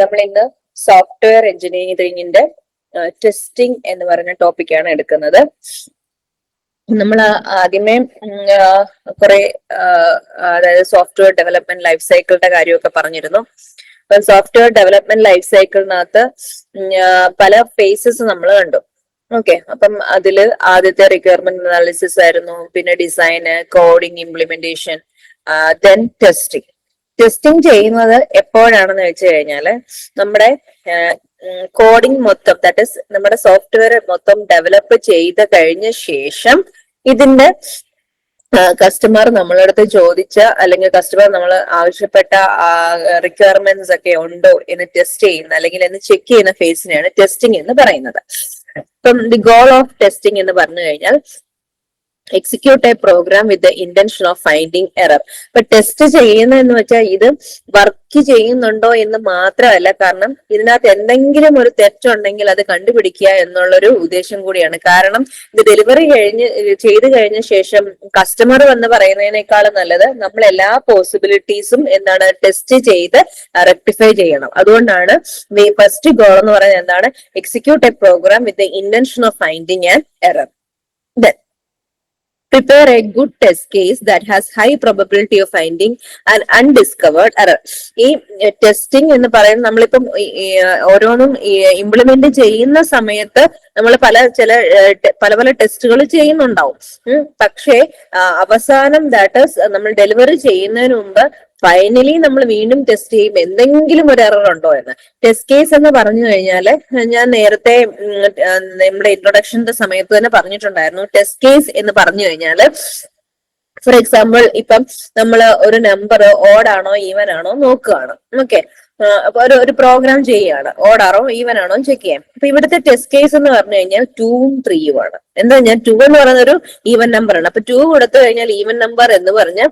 നമ്മൾ ഇന്ന് സോഫ്റ്റ്വെയർ എഞ്ചിനീയറിംഗിന്റെ ടെസ്റ്റിംഗ് എന്ന് പറയുന്ന ടോപ്പിക്കാണ് എടുക്കുന്നത്. നമ്മൾ ആദ്യമേ കുറെ അതായത് സോഫ്റ്റ്വെയർ ഡെവലപ്മെന്റ് ലൈഫ് സൈക്കിളിന്റെ കാര്യമൊക്കെ പറഞ്ഞിരുന്നു. അപ്പൊ സോഫ്റ്റ്വെയർ ഡെവലപ്മെന്റ് ലൈഫ് സൈക്കിളിനകത്ത് പല ഫേസസ് നമ്മൾ കണ്ടു. ഓക്കെ അപ്പം അതിൽ ആദ്യത്തെ റിക്വയർമെന്റ് അനാലിസിസ് ആയിരുന്നു പിന്നെ design coding implementation then testing testing ചെയ്യുന്നത് എപ്പോഴാണെന്ന് വെച്ച് കഴിഞ്ഞാൽ നമ്മുടെ കോഡിംഗ് മൊത്തം ദാറ്റ് ഇസ് നമ്മുടെ സോഫ്റ്റ്വെയർ മൊത്തം ഡെവലപ്പ് ചെയ്ത് കഴിഞ്ഞ ശേഷം ഇതിന്റെ കസ്റ്റമർ നമ്മളടുത്ത് ചോദിച്ച അല്ലെങ്കിൽ കസ്റ്റമർ നമ്മൾ ആവശ്യപ്പെട്ട റിക്വയർമെന്റ്സ് ഒക്കെ ഉണ്ടോ എന്ന് ടെസ്റ്റ് ചെയ്യുന്ന അല്ലെങ്കിൽ എന്ന് ചെക്ക് ചെയ്യുന്ന ഫേസിനെയാണ് ടെസ്റ്റിംഗ് എന്ന് പറയുന്നത്. ഇപ്പം ദി ഗോൾ ഓഫ് ടെസ്റ്റിംഗ് എന്ന് പറഞ്ഞു കഴിഞ്ഞാൽ execute a program with the intention of finding error ഇപ്പൊ ടെസ്റ്റ് ചെയ്യുന്നതെന്ന് വെച്ചാൽ ഇത് വർക്ക് ചെയ്യുന്നുണ്ടോ എന്ന് മാത്രമല്ല കാരണം ഇതിനകത്ത് എന്തെങ്കിലും ഒരു തെറ്റുണ്ടെങ്കിൽ അത് കണ്ടുപിടിക്കുക എന്നുള്ളൊരു ഉദ്ദേശം കൂടിയാണ്. കാരണം ഇത് ഡെലിവറി കഴിഞ്ഞ് ചെയ്തു കഴിഞ്ഞ ശേഷം കസ്റ്റമർ വന്ന് പറയുന്നതിനേക്കാളും നല്ലത് നമ്മൾ എല്ലാ പോസിബിലിറ്റീസും എന്താണ് ടെസ്റ്റ് ചെയ്ത് റെക്ടിഫൈ ചെയ്യണം. അതുകൊണ്ടാണ് ഫസ്റ്റ് ഗോൾ എന്ന് പറയുന്നത് എന്താണ്? Execute a program with the intention of finding and error then prepare a good test case that has high probability of finding an undiscovered error. ഈ ടെസ്റ്റിംഗ് എന്ന് പറയുന്നത് നമ്മളിപ്പം ഓരോന്നും ഇംപ്ലിമെന്റ് ചെയ്യുന്ന സമയത്ത് നമ്മൾ പല ചില പല പല ടെസ്റ്റുകൾ ചെയ്യുന്നുണ്ടാവും. പക്ഷേ അവസാനം ദാറ്റ് നമ്മൾ ഡെലിവറി ചെയ്യുന്നതിന് മുമ്പ് ഫൈനലി നമ്മൾ വീണ്ടും ടെസ്റ്റ് ചെയ്യും എന്തെങ്കിലും ഒരു എറർ ഉണ്ടോ എന്ന്. ടെസ്റ്റ് കേസ് എന്ന് പറഞ്ഞു കഴിഞ്ഞാൽ ഞാൻ നേരത്തെ നമ്മുടെ ഇൻട്രൊഡക്ഷന്റെ സമയത്ത് തന്നെ പറഞ്ഞിട്ടുണ്ടായിരുന്നു. ടെസ്റ്റ് കേസ് എന്ന് പറഞ്ഞു കഴിഞ്ഞാൽ ഫോർ എക്സാമ്പിൾ ഇപ്പം നമ്മൾ ഒരു നമ്പർ ഓടാണോ ഈവൻ ആണോ നോക്കുകയാണ്. ഓക്കെ അപ്പൊ ഒരു ഒരു പ്രോഗ്രാം ചെയ്യുകയാണ്. ഓടാറോ ഈവൻ ആണോ ചെക്ക് ചെയ്യാം. അപ്പൊ ഇവിടുത്തെ ടെസ്റ്റ് കേസ് എന്ന് പറഞ്ഞു കഴിഞ്ഞാൽ ടൂവും ത്രീയും ആണ്. എന്താ ഞാൻ ടൂ എന്ന് പറയുന്ന ഒരു ഈവൻ നമ്പർ ആണ്. അപ്പൊ ടൂ കൊടുത്തു കഴിഞ്ഞാൽ ഈവൻ നമ്പർ എന്ന് പറഞ്ഞ്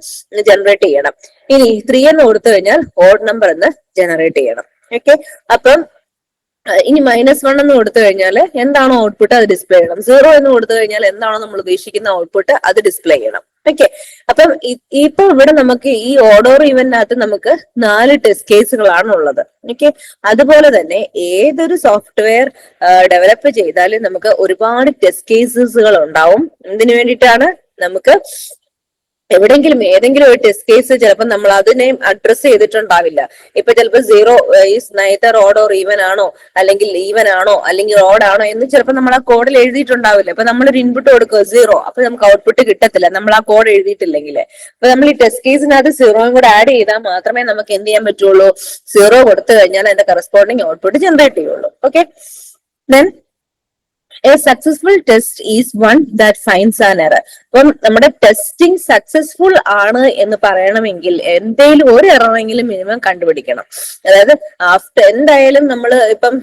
ജനറേറ്റ് ചെയ്യണം. ഇനി ത്രീ എന്ന് കൊടുത്തു കഴിഞ്ഞാൽ ഓഡ് നമ്പർ എന്ന് ജനറേറ്റ് ചെയ്യണം. ഓക്കെ അപ്പം ഇനി മൈനസ് വൺ എന്ന് കൊടുത്തു കഴിഞ്ഞാൽ എന്താണോ ഔട്ട്പുട്ട് അത് ഡിസ്പ്ലേ ചെയ്യണം. സീറോ എന്ന് കൊടുത്തു കഴിഞ്ഞാൽ എന്താണോ നമ്മൾ ഉദ്ദേശിക്കുന്ന ഔട്ട്പുട്ട് അത് ഡിസ്പ്ലേ ചെയ്യണം. ഓക്കെ അപ്പം ഇപ്പൊ ഇവിടെ നമുക്ക് ഈ ഓർഡർ ഇവന്റിനകത്ത് നമുക്ക് നാല് ടെസ്റ്റ് കേസുകളാണ് ഉള്ളത്. ഓക്കെ അതുപോലെ തന്നെ ഏതൊരു സോഫ്റ്റ്വെയർ ഡെവലപ്പ് ചെയ്താലും നമുക്ക് ഒരുപാട് ടെസ്റ്റ് കേസസുകൾ ഉണ്ടാവും. എന്തിനു വേണ്ടിയിട്ടാണ്? നമുക്ക് എവിടെങ്കിലും ഏതെങ്കിലും ഒരു ടെസ്റ്റ് കേസ് ചിലപ്പോൾ നമ്മൾ അതിനെ അഡ്രസ്സ് ചെയ്തിട്ടുണ്ടാവില്ല. ഇപ്പൊ ചിലപ്പോൾ zero is neither odd or even ആണോ അല്ലെങ്കിൽ ഈവൻ ആണോ അല്ലെങ്കിൽ ഓഡ് ആണോ എന്ന് ചിലപ്പോൾ നമ്മൾ ആ കോഡിൽ എഴുതിയിട്ടുണ്ടാവില്ല. അപ്പൊ ഒരു ഇൻപുട്ട് കൊടുക്കുക സീറോ അപ്പൊ നമുക്ക് ഔട്ട്പുട്ട് കിട്ടത്തില്ല. നമ്മൾ ആ കോഡ് എഴുതിയിട്ടില്ലെങ്കിൽ അപ്പൊ നമ്മൾ ഈ ടെസ്റ്റ് കേസിനകത്ത് സീറോയും കൂടെ ആഡ് ചെയ്താൽ മാത്രമേ നമുക്ക് എന്ത് ചെയ്യാൻ പറ്റുള്ളൂ? സീറോ കൊടുത്തു കഴിഞ്ഞാൽ അതിന്റെ കറസ്പോണ്ടിങ് ഔട്ട്പുട്ട് ജനറേറ്റ് ചെയ്യുള്ളൂ. Okay then a successful test is one that finds an error അപ്പം നമ്മുടെ ടെസ്റ്റിംഗ് സക്സസ്ഫുൾ ആണ് എന്ന് പറയണമെങ്കിൽ എന്തെങ്കിലും ഒരു എററെങ്കിലും മിനിമം കണ്ടുപിടിക്കണം. അതായത് ആഫ്റ്റർ എന്തായാലും നമ്മൾ ഇപ്പം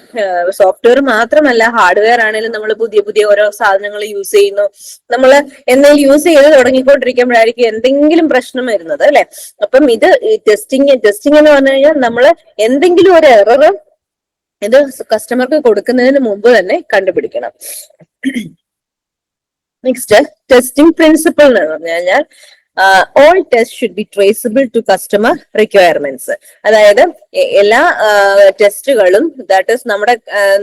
സോഫ്റ്റ്വെയർ മാത്രമല്ല ഹാർഡ്വെയർ ആണെങ്കിലും നമ്മൾ പുതിയ പുതിയ ഓരോ സാധനങ്ങൾ യൂസ് ചെയ്യുന്നു. നമ്മൾ എന്തെങ്കിലും യൂസ് ചെയ്ത് തുടങ്ങിക്കൊണ്ടിരിക്കുമ്പോഴായിരിക്കും എന്തെങ്കിലും പ്രശ്നം വരുന്നത് അല്ലെ? അപ്പം ഇത് ടെസ്റ്റിംഗ് ടെസ്റ്റിംഗ് എന്ന് പറഞ്ഞു കഴിഞ്ഞാൽ നമ്മൾ എന്തെങ്കിലും ഒരു എറർ ഇത് കസ്റ്റമർക്ക് കൊടുക്കുന്നതിന് മുമ്പ് തന്നെ കണ്ടുപിടിക്കണം. നെക്സ്റ്റ് ടെസ്റ്റിംഗ് പ്രിൻസിപ്പിൾ എന്ന് പറഞ്ഞു കഴിഞ്ഞാൽ all test should be traceable to customer requirements അതായത് എല്ലാ ടെസ്റ്റുകളും ദാറ്റ് ഈസ് നമ്മുടെ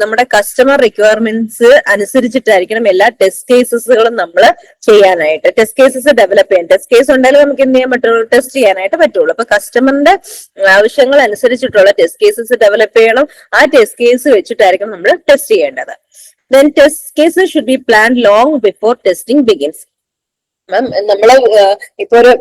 നമ്മുടെ കസ്റ്റമർ റിക്വയർമെന്റ്സ് അനുസരിച്ചിട്ടായിരിക്കണം എല്ലാ ടെസ്റ്റ് കേസസുകളും നമ്മൾ ചെയ്യാനായിട്ട്. ടെസ്റ്റ് കേസസ് ഡെവലപ്പ് ചെയ്യാൻ. ടെസ്റ്റ് കേസ് ഉണ്ടെങ്കിൽ നമുക്ക് എന്ത് ചെയ്യാൻ പറ്റുള്ളൂ? ടെസ്റ്റ് ചെയ്യാനായിട്ട് പറ്റുള്ളൂ. അപ്പൊ കസ്റ്റമറിന്റെ ആവശ്യങ്ങൾ അനുസരിച്ചിട്ടുള്ള ടെസ്റ്റ് കേസസ് ഡെവലപ്പ് ചെയ്യണം. ആ ടെസ്റ്റ് കേസ് വെച്ചിട്ടായിരിക്കും നമ്മൾ ടെസ്റ്റ് ചെയ്യേണ്ടത്. Then test cases should be plan long before testing begins നമ്മൾ ഇപ്പൊ ഒരു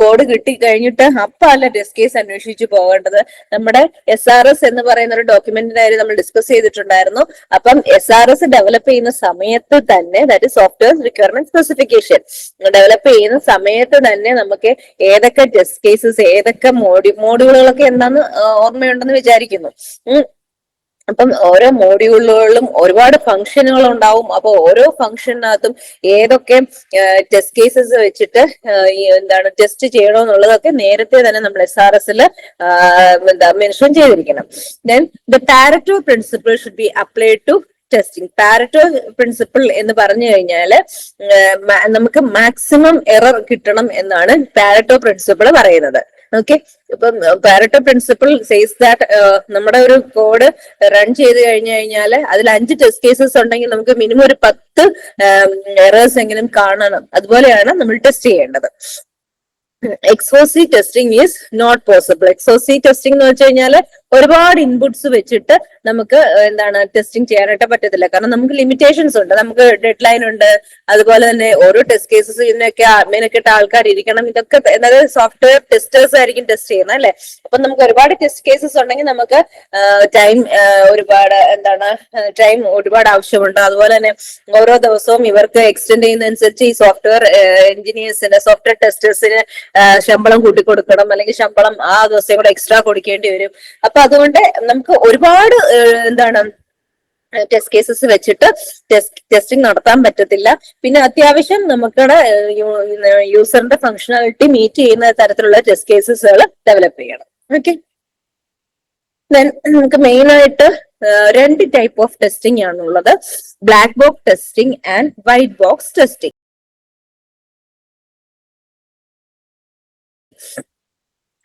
കോഡ് കിട്ടി കഴിഞ്ഞിട്ട് അപ്പൊ അല്ല ടെസ്റ്റ് കേസ് അന്വേഷിച്ചു പോകേണ്ടത്. നമ്മുടെ എസ് ആർ എസ് എന്ന് പറയുന്ന ഒരു ഡോക്യുമെന്റിന്റെ നമ്മൾ ഡിസ്കസ് ചെയ്തിട്ടുണ്ടായിരുന്നു. അപ്പം എസ് ആർ എസ് ഡെവലപ്പ് ചെയ്യുന്ന സമയത്ത് തന്നെ that software requirement specification develop ചെയ്യുന്ന സമയത്ത് തന്നെ നമുക്ക് ഏതൊക്കെ ടെസ്റ്റ് കേസസ് ഏതൊക്കെ മോഡ്യൂ മോഡ്യൂളുകളൊക്കെ എന്താന്ന് ഓർമ്മയുണ്ടെന്ന് വിചാരിക്കുന്നു. അപ്പം ഓരോ മോഡ്യൂളുകളിലും ഒരുപാട് ഫംഗ്ഷനുകൾ ഉണ്ടാവും അപ്പൊ ഓരോ ഫംഗ്ഷനകത്തും ഏതൊക്കെ ടെസ്റ്റ് കേസസ് വെച്ചിട്ട് എന്താണ് ടെസ്റ്റ് ചെയ്യണമെന്നുള്ളതൊക്കെ നേരത്തെ തന്നെ നമ്മൾ എസ് ആർ എസിൽ എന്താ മെൻഷൻ ചെയ്തിരിക്കണം. Then the Pareto principle should be applied to testing Pareto principle എന്ന് പറഞ്ഞു കഴിഞ്ഞാൽ നമുക്ക് മാക്സിമം എറർ കിട്ടണം എന്നാണ് പാരറ്റോ പ്രിൻസിപ്പിൾ പറയുന്നത്. ഓക്കെ ഇപ്പം പാരട്ട പ്രിൻസിപ്പിൾ സേസ് ദാറ്റ് നമ്മുടെ ഒരു കോഡ് റൺ ചെയ്ത് കഴിഞ്ഞു കഴിഞ്ഞാൽ അതിൽ അഞ്ച് ടെസ്റ്റ് കേസസ് ഉണ്ടെങ്കിൽ നമുക്ക് മിനിമം ഒരു പത്ത് എറേഴ്സ് എങ്കിലും കാണണം. അതുപോലെയാണ് നമ്മൾ ടെസ്റ്റ് ചെയ്യേണ്ടത്. Exhaustive testing is not possible exhaustive testing എന്ന് വെച്ച് കഴിഞ്ഞാൽ ഒരുപാട് ഇൻപുട്സ് വെച്ചിട്ട് നമുക്ക് എന്താണ് ടെസ്റ്റിംഗ് ചെയ്യാനായിട്ട് പറ്റത്തില്ല. കാരണം നമുക്ക് ലിമിറ്റേഷൻസ് ഉണ്ട്. നമുക്ക് ഡെഡ് ലൈൻ ഉണ്ട്. അതുപോലെ തന്നെ ഓരോ ടെസ്റ്റ് കേസസ് ഇതിനൊക്കെ ഇട്ട ആൾക്കാർ ഇരിക്കണം. ഇതൊക്കെ അതായത് സോഫ്റ്റ്വെയർ ടെസ്റ്റേഴ്സ് ആയിരിക്കും ടെസ്റ്റ് ചെയ്യുന്നത് അല്ലെ? അപ്പൊ നമുക്ക് ഒരുപാട് ടെസ്റ്റ് കേസസ് ഉണ്ടെങ്കിൽ നമുക്ക് ടൈം ഒരുപാട് എന്താണ് ടൈം ഒരുപാട് ആവശ്യമുണ്ട്. അതുപോലെ തന്നെ ഓരോ ദിവസവും ഇവർക്ക് എക്സ്റ്റെൻഡ് ചെയ്യുന്നതനുസരിച്ച് ഈ സോഫ്റ്റ്വെയർ എഞ്ചിനീയേഴ്സിന് സോഫ്റ്റ്വെയർ ടെസ്റ്റേഴ്സിന് ശമ്പളം കൂട്ടിക്കൊടുക്കണം. അല്ലെങ്കിൽ ശമ്പളം ആ ദിവസം കൂടെ എക്സ്ട്രാ കൊടുക്കേണ്ടി വരും. അപ്പൊ അതുകൊണ്ട് നമുക്ക് ഒരുപാട് എന്താണ് ടെസ്റ്റ് കേസസ് വെച്ചിട്ട് ടെസ്റ്റിംഗ് നടത്താൻ പറ്റത്തില്ല. പിന്നെ അത്യാവശ്യം നമുക്കിടെ യൂസറിന്റെ ഫങ്ഷണാലിറ്റി മീറ്റ് ചെയ്യുന്ന തരത്തിലുള്ള ടെസ്റ്റ് കേസസുകൾ ഡെവലപ്പ് ചെയ്യണം. ഓക്കെ ദെൻ നമുക്ക് മെയിൻ ആയിട്ട് രണ്ട് ടൈപ്പ് ഓഫ് ടെസ്റ്റിംഗ് ആണുള്ളത്. Black box testing and white box testing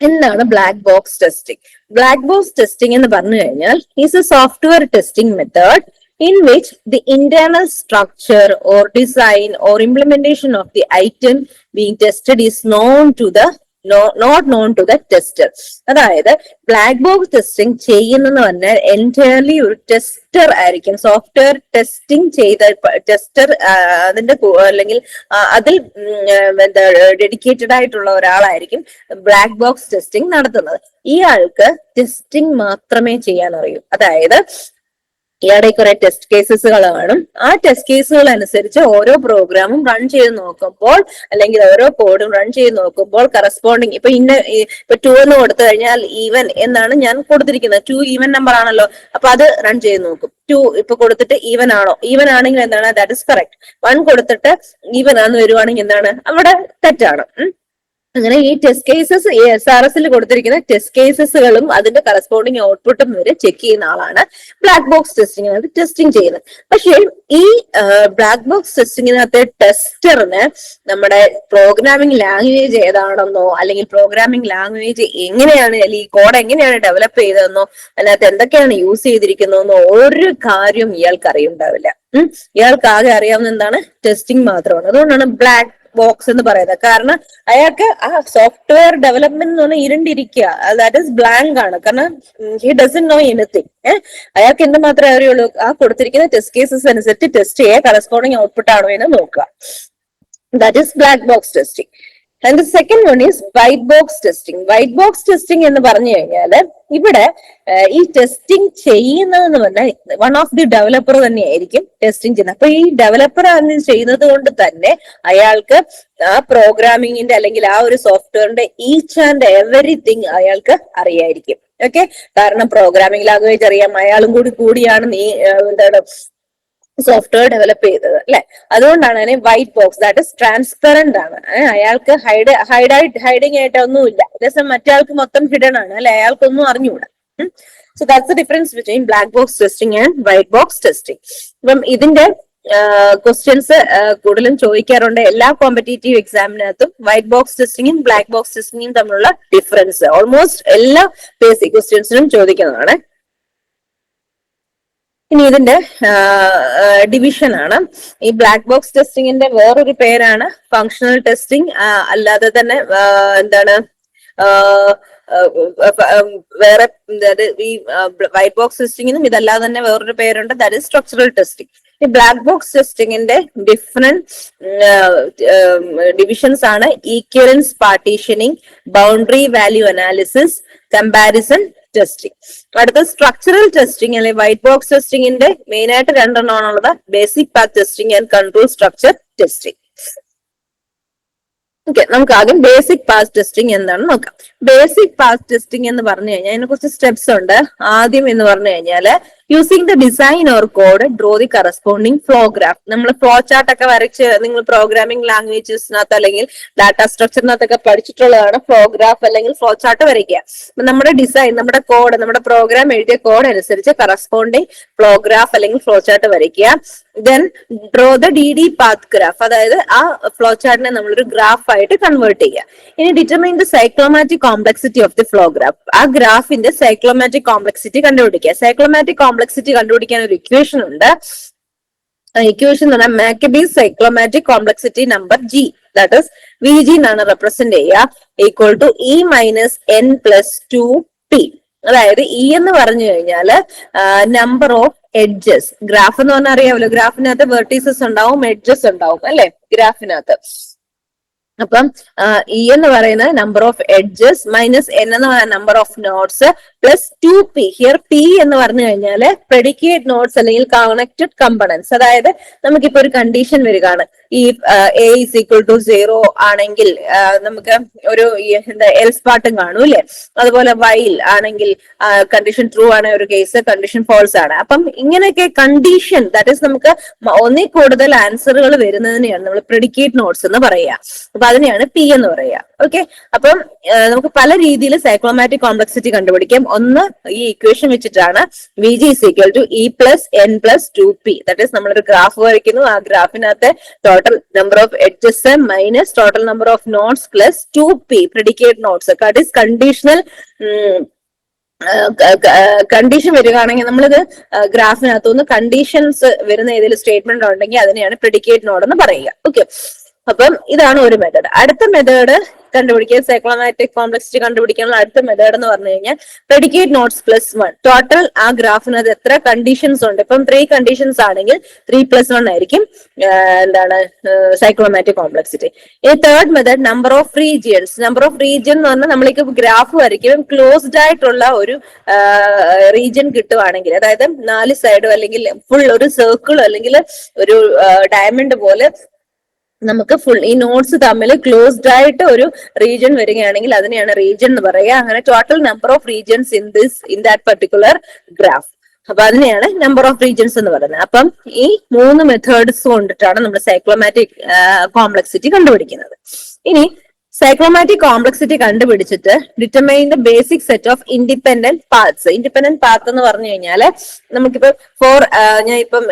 എന്താണ് black box testing black box testing എന്ന് പറഞ്ഞു കഴിഞ്ഞാൽ is a software testing method in which the internal structure or design or implementation of the item being tested is known to the not known to the tester അതായത് black box testing ചെയ്യുന്നെന്ന് പറഞ്ഞാൽ entirely ഒരു tester ആയിരിക്കും. Software testing ചെയ്ത tester അതിന്റെ അല്ലെങ്കിൽ അതിൽ എന്താ ഡെഡിക്കേറ്റഡ് ആയിട്ടുള്ള ഒരാളായിരിക്കും ബ്ലാക്ക് ബോക്സ് ടെസ്റ്റിംഗ് നടത്തുന്നത്. ഈ ആൾക്ക് ടെസ്റ്റിംഗ് മാത്രമേ ചെയ്യാൻ അറിയൂ. അതായത് ഇയാളുടെ കുറെ ടെസ്റ്റ് കേസസുകൾ കാണും. ആ ടെസ്റ്റ് കേസുകൾ അനുസരിച്ച് ഓരോ പ്രോഗ്രാമും റൺ ചെയ്ത് നോക്കുമ്പോൾ അല്ലെങ്കിൽ ഓരോ കോഡും റൺ ചെയ്ത് നോക്കുമ്പോൾ കറസ്പോണ്ടിങ് ഇപ്പൊ ഇന്ന ഇപ്പൊ ടു എന്ന് കൊടുത്തു കഴിഞ്ഞാൽ ഈവൻ എന്നാണ് ഞാൻ കൊടുത്തിരിക്കുന്നത്. ടു ഈവൻ നമ്പർ ആണല്ലോ. അപ്പൊ അത് റൺ ചെയ്ത് നോക്കും. ടു ഇപ്പൊ കൊടുത്തിട്ട് ഈവൻ ആണോ? ഈവൻ ആണെങ്കിൽ എന്താണ്? ദാറ്റ് ഇസ് കറക്റ്റ് വൺ കൊടുത്തിട്ട് ഈവൻ ആണെന്ന് വരുവാണെങ്കിൽ എന്താണ്? അവിടെ തെറ്റാണ്. അങ്ങനെ ഈ ടെസ്റ്റ് കേസസ് എസ് ആർ എസിൽ കൊടുത്തിരിക്കുന്ന ടെസ്റ്റ് കേസസുകളും അതിന്റെ കറസ്പോണ്ടിങ് ഔട്ട്പുട്ടും വരെ ചെക്ക് ചെയ്യുന്ന ആളാണ് ബ്ലാക്ക് ബോക്സ് ടെസ്റ്റിംഗ് അത് ടെസ്റ്റിംഗ് ചെയ്യുന്നത്. പക്ഷേ ഈ ബ്ലാക്ക് ബോക്സ് ടെസ്റ്റിങ്ങിനകത്തെ ടെസ്റ്ററിന് നമ്മുടെ പ്രോഗ്രാമിംഗ് ലാംഗ്വേജ് ഏതാണെന്നോ അല്ലെങ്കിൽ പ്രോഗ്രാമിംഗ് ലാംഗ്വേജ് എങ്ങനെയാണ് അല്ലെങ്കിൽ ഈ കോഡ് എങ്ങനെയാണ് ഡെവലപ്പ് ചെയ്തതെന്നോ അതിനകത്ത് എന്തൊക്കെയാണ് യൂസ് ചെയ്തിരിക്കുന്നതെന്നോ ഒരു കാര്യം ഇയാൾക്ക് അറിയുണ്ടാവില്ല. ഇയാൾക്ക് ആകെ അറിയാവുന്ന എന്താണ്? ടെസ്റ്റിംഗ് മാത്രമാണ്. അതുകൊണ്ടാണ് ബ്ലാക്ക് ബോക്സ് എന്ന് പറയുന്നത്. കാരണം അയാൾക്ക് ആ സോഫ്റ്റ്വെയർ ഡെവലപ്മെന്റ് എന്ന് പറഞ്ഞാൽ ഇരുണ്ടിരിക്കുക ദാറ്റ് ഇസ് ബ്ലാങ്ക് ആണ്. കാരണം ഹി ഡസൻ നോ എനിത്തിങ് അയാൾക്ക് എന്ത് മാത്രമേ അറിയുള്ളൂ? ആ കൊടുത്തിരിക്കുന്ന ടെസ്റ്റ് കേസസ് അനുസരിച്ച് ടെസ്റ്റ് ചെയ്യുക കറസ്പോണ്ടിങ് ഔട്ട്പുട്ട് ആണോ എന്ന് നോക്കുക. That is black box testing and second one is white box testing white box testing എന്ന് പറഞ്ഞു കഴിഞ്ഞാൽ ഇവിടെ ഈ ടെസ്റ്റിംഗ് ചെയ്യുന്നതെന്ന് പറഞ്ഞാൽ വൺ ഓഫ് ദി ഡെവലപ്പർ തന്നെയായിരിക്കും ടെസ്റ്റിംഗ് ചെയ്യുന്നത്. അപ്പൊ ഈ ഡെവലപ്പർ ആണ് ചെയ്യുന്നത് കൊണ്ട് തന്നെ അയാൾക്ക് ആ പ്രോഗ്രാമിങ്ങിന്റെ അല്ലെങ്കിൽ ആ ഒരു സോഫ്റ്റ്വെയറിന്റെ ഈച്ച് ആൻഡ് എവറിത്തിങ് അയാൾക്ക് അറിയായിരിക്കും. ഓക്കെ കാരണം പ്രോഗ്രാമിംഗ് ലാംഗ്വേജ് അറിയാം. അയാളും കൂടി കൂടിയാണ് നീ എന്താണ് സോഫ്റ്റ്വെയർ ഡെവലപ്പ് ചെയ്തത് അല്ലെ? അതുകൊണ്ടാണ് അതിനെ white box that is transparent ആണ്. അയാൾക്ക് ഹൈഡ് ഹൈഡായിട്ട് ഹൈഡിങ് ആയിട്ടൊന്നും ഇല്ല അതേസമയം മറ്റേ മൊത്തം ഹിഡൻ ആണ് അല്ലെ? അയാൾക്കൊന്നും അറിഞ്ഞുകൂടാ so that's the difference between black box testing and white box testing ഇപ്പം ഇതിന്റെ ക്വസ്റ്റ്യൻസ് കൂടുതലും ചോദിക്കാറുണ്ട്. എല്ലാ കോമ്പറ്റേറ്റീവ് എക്സാമിനകത്തും വൈറ്റ് ബോക്സ് ടെസ്റ്റിംഗും ബ്ലാക്ക് ബോക്സ് ടെസ്റ്റിംഗും തമ്മിലുള്ള ഡിഫറൻസ് ഓൾമോസ്റ്റ് എല്ലാ ബേസിക് ക്വസ്റ്റ്യൻസിനും ചോദിക്കുന്നതാണ്. ഇനി ഇതിന്റെ ഡിവിഷൻ ആണ്. ഈ ബ്ലാക്ക് ബോക്സ് ടെസ്റ്റിംഗിന്റെ വേറൊരു പേരാണ് ഫങ്ഷണൽ ടെസ്റ്റിംഗ് അല്ലാതെ തന്നെ എന്താണ് വേറെ ഈ വൈറ്റ് ബോക്സ് ടെസ്റ്റിങ്ങിനും ഇതല്ലാതെ തന്നെ വേറൊരു പേരുണ്ട്. ദാറ്റ് ഇസ് സ്ട്രക്ചറൽ ടെസ്റ്റിംഗ് ഈ ബ്ലാക്ക് ബോക്സ് ടെസ്റ്റിംഗിന്റെ ഡിഫറെന്റ് ഡിവിഷൻസ് ആണ്. Equivalence partitioning boundary value analysis comparison testing അടുത്ത സ്ട്രക്ചറൽ ടെസ്റ്റിംഗ് അല്ലെങ്കിൽ വൈറ്റ് ബോക്സ് ടെസ്റ്റിംഗിന്റെ മെയിൻ ആയിട്ട് രണ്ടെണ്ണമാണുള്ളത്. Basic path testing and control structure testing okay നമുക്ക് ആദ്യം ബേസിക് പാസ് ടെസ്റ്റിംഗ് എന്താണെന്ന് നോക്കാം. ബേസിക് പാസ് ടെസ്റ്റിംഗ് എന്ന് പറഞ്ഞു കഴിഞ്ഞാൽ അതിനെ കുറച്ച് സ്റ്റെപ്സ് ഉണ്ട്. ആദ്യം എന്ന് പറഞ്ഞു കഴിഞ്ഞാൽ using the design or code draw the corresponding flow graph നമ്മൾ ഫ്ലോ ചാർട്ട് ഒക്കെ വരച്ച് നിങ്ങൾ പ്രോഗ്രാമിംഗ് ലാംഗ്വേജസിനകത്ത് അല്ലെങ്കിൽ ഡാറ്റ സ്ട്രക്ചറിനകത്തൊക്കെ പഠിച്ചിട്ടുള്ളതാണ് ഫ്ലോ ഗ്രാഫ് അല്ലെങ്കിൽ ഫ്ലോ ചാർട്ട് വരയ്ക്കുക. അപ്പൊ നമ്മുടെ ഡിസൈൻ നമ്മുടെ കോഡ് നമ്മുടെ പ്രോഗ്രാം എഴുതിയ കോഡ് അനുസരിച്ച് കറസ്പോണ്ടിങ് ഫ്ലോ ഗ്രാഫ് അല്ലെങ്കിൽ ഫ്ലോ ചാർട്ട് വരയ്ക്കുക. Then draw the D D path graph അതായത് ആ ഫ്ലോ ചാർട്ടിനെ നമ്മളൊരു ഗ്രാഫ് ആയിട്ട് കൺവേർട്ട് ചെയ്യുക. ഇനി determine the cyclomatic complexity of the flow graph ആ ഗ്രാഫിന്റെ സൈക്ലോമാറ്റിക് കോംപ്ലക്സിറ്റി കണ്ടുപിടിക്കുക. സൈക്ലോമാറ്റിക് കോംപ്ലക്സിറ്റി കണ്ടുപിടിക്കാൻ ഒരു ഇക്വേഷൻ ഉണ്ട്. ഇക്വേഷൻ എന്ന് പറഞ്ഞാൽ McCabe's cyclomatic complexity number G that is V G എന്നാണ് റെപ്രസെന്റ് ചെയ്യുക. Equal to E minus N plus two P അതായത് ഇ എന്ന് പറഞ്ഞു കഴിഞ്ഞാൽ നമ്പർ ഓഫ് എഡ്ജസ് ഗ്രാഫ് എന്ന് പറഞ്ഞാൽ അറിയാമല്ലോ. ഗ്രാഫിനകത്ത് വെർട്ടീസസ് ഉണ്ടാവും എഡ്ജസ് ഉണ്ടാവും. അല്ലെ? ഗ്രാഫിനകത്ത് അപ്പം ഇ എന്ന് പറയുന്നത് number of edges minus N എന്ന് പറയുന്ന number of nodes plus two P here P എന്ന് പറഞ്ഞു കഴിഞ്ഞാൽ പ്രെഡിക്കേറ്റ് നോട്ട്സ് അല്ലെങ്കിൽ കണക്റ്റഡ് കമ്പണൻസ് അതായത് നമുക്കിപ്പോ ഒരു കണ്ടീഷൻ വരികയാണ്. ഈ A is equal to zero ആണെങ്കിൽ നമുക്ക് ഒരു എന്താ എൽസ് പാട്ടും കാണും അല്ലെ? അതുപോലെ വൈൽ ആണെങ്കിൽ കണ്ടീഷൻ ട്രൂ ആണ് ഒരു കേസ് കണ്ടീഷൻ ഫോൾസ് ആണ്. അപ്പം ഇങ്ങനെയൊക്കെ കണ്ടീഷൻ ദാറ്റ് ഈസ് നമുക്ക് ഒന്നിൽ കൂടുതൽ ആൻസറുകൾ വരുന്നതിനെയാണ് നമ്മൾ പ്രെഡിക്കേറ്റ് നോട്ട്സ് എന്ന് പറയുക. അപ്പൊ അതിനെയാണ് പി എന്ന് പറയുക. ഓക്കെ അപ്പം നമുക്ക് പല രീതിയിൽ സൈക്ലോമാറ്റിക് കോംപ്ലക്സിറ്റി കണ്ടുപിടിക്കാം. ഒന്ന് ഈ ഇക്വേഷൻ വെച്ചിട്ടാണ് V G is equal to E plus N plus two P that is നമ്മളൊരു ഗ്രാഫ് വരയ്ക്കുന്നു. ആ ഗ്രാഫിനകത്ത് total number of edges minus total number of nodes plus two P predicate nodes that is conditional condition വരികയാണെങ്കിൽ നമ്മളിത് ഗ്രാഫിനകത്തുനിന്ന് conditions വരുന്ന ഏതെങ്കിലും statement ഉണ്ടെങ്കിൽ അതിനെയാണ് predicate node എന്ന് പറയുക. ഓക്കെ അപ്പം ഇതാണ് ഒരു മെത്തേഡ് അടുത്ത മെത്തേഡ് കണ്ടുപിടിക്കുക സൈക്ലോമാറ്റിക് കോംപ്ലക്സിറ്റി കണ്ടുപിടിക്കാനുള്ള അടുത്ത മെത്തേഡ് എന്ന് പറഞ്ഞു കഴിഞ്ഞാൽ predicate nodes plus one total ആ ഗ്രാഫിനകത്ത് എത്ര കണ്ടീഷൻസ് ഉണ്ട്? ഇപ്പം ത്രീ കണ്ടീഷൻസ് ആണെങ്കിൽ ത്രീ പ്ലസ് വൺ ആയിരിക്കും. എന്താണ്? സൈക്ലോമാറ്റിക് കോംപ്ലക്സിറ്റി ഈ third method number of regions number of region എന്ന് പറഞ്ഞാൽ നമ്മൾക്ക് ഗ്രാഫ് വരയ്ക്കും ക്ലോസ്ഡ് ആയിട്ടുള്ള ഒരു റീജിയൻ കിട്ടുവാണെങ്കിൽ അതായത് നാല് സൈഡും അല്ലെങ്കിൽ ഫുൾ ഒരു സർക്കിൾ അല്ലെങ്കിൽ ഒരു ഡയമണ്ട് പോലെ നമുക്ക് ഫുൾ ഈ നോട്ട്സ് തമ്മിൽ ക്ലോസ്ഡ് ആയിട്ട് ഒരു റീജിയൻ വരികയാണെങ്കിൽ അതിനെയാണ് റീജിയൻ എന്ന് പറയുക. അങ്ങനെ total number of regions in this in that particular graph അപ്പൊ അതിനെയാണ് നമ്പർ ഓഫ് റീജിയൻസ് എന്ന് പറയുന്നത്. അപ്പം ഈ മൂന്ന് മെത്തേഡ്സ് കൊണ്ടിട്ടാണ് നമ്മൾ സൈക്ലോമാറ്റിക് കോംപ്ലക്സിറ്റി കണ്ടുപിടിക്കുന്നത്. ഇനി സൈക്ലോമാറ്റിക് കോംപ്ലക്സിറ്റി കണ്ടുപിടിച്ചിട്ട് determine the basic set of independent paths independent path എന്ന് പറഞ്ഞു കഴിഞ്ഞാൽ നമുക്കിപ്പോ ഫോർ ഞാൻ ഇപ്പം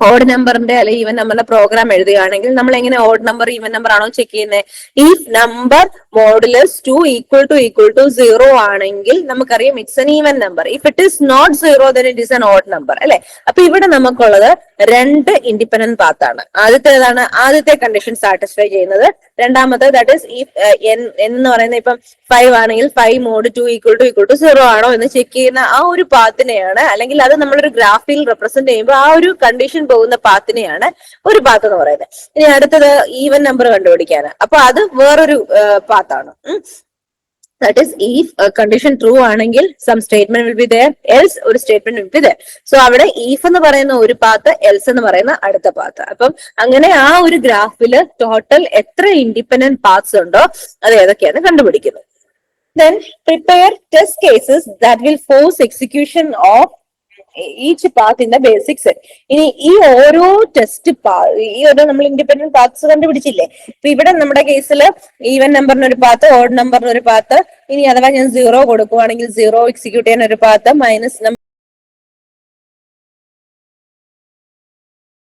ഓഡ് നമ്പറിന്റെ അല്ലെങ്കിൽ ഈവൻ നമ്പറിന്റെ പ്രോഗ്രാം എഴുതുകയാണെങ്കിൽ നമ്മൾ എങ്ങനെ ഓഡ് നമ്പർ ഈവൻ നമ്പർ ആണോ ചെക്ക് ചെയ്യുന്നത് ഈ number modulus two equal to equal to zero ആണെങ്കിൽ നമുക്കറിയാം it's an even number if it is not zero then it is an odd number അല്ലെ? അപ്പൊ ഇവിടെ നമുക്കുള്ളത് രണ്ട് ഇൻഡിപെൻഡന്റ് പാത്താണ് ആദ്യത്തേതാണ് ആദ്യത്തെ കണ്ടീഷൻ സാറ്റിസ്ഫൈ ചെയ്യുന്നത് രണ്ടാമത്തെ ദാറ്റ് ഇസ് ഈ എന്ന് പറയുന്നത് ഇപ്പം ഫൈവ് ആണെങ്കിൽ five mod two equal to equal to zero ആണോ എന്ന് ചെക്ക് ചെയ്യുന്ന ആ ഒരു പാത്തിനെയാണ് അല്ലെങ്കിൽ അത് നമ്മളൊരു ഗ്രാഫിൽ റെപ്രസെന്റ് ചെയ്യുമ്പോൾ ആ ഒരു കണ്ടീഷൻ പോകുന്ന പാത്തിനെയാണ് ഒരു പാത്ത് എന്ന് പറയുന്നത്. ഇനി അടുത്തത് ഈവൻ നമ്പർ കണ്ടുപിടിക്കാനാണ്. അപ്പൊ അത് വേറൊരു പാത്താണ് ദാറ്റ് ഈസ് ഈ കണ്ടീഷൻ ട്രൂ ആണെങ്കിൽ some statement will be there else ഒരു statement will be there so അവിടെ ഈഫ് എന്ന് പറയുന്ന ഒരു പാത്ത് എൽസ് എന്ന് പറയുന്ന അടുത്ത പാത്ത്. അപ്പം അങ്ങനെ ആ ഒരു ഗ്രാഫിൽ ടോട്ടൽ എത്ര ഇൻഡിപെൻഡന്റ് പാത്സ് ഉണ്ടോ അത് ഏതൊക്കെയാണ് കണ്ടുപിടിക്കുന്നത് then prepare test cases that will force execution of each path basics ഇനി ഈ ഓരോ ടെസ്റ്റ് ഈ ഓരോ നമ്മൾ ഇൻഡിപെൻഡന്റ് പാത്ത്സ് കണ്ടുപിടിച്ചില്ലേ? ഇപ്പൊ ഇവിടെ നമ്മുടെ കേസിൽ ഈവൻ നമ്പറിന് ഒരു പാത്ത് ഓഡ് നമ്പറിന് ഒരു പാത്ത് ഇനി അഥവാ ഞാൻ സീറോ കൊടുക്കുവാണെങ്കിൽ സീറോ എക്സിക്യൂട്ട് ചെയ്യാൻ ഒരു path minus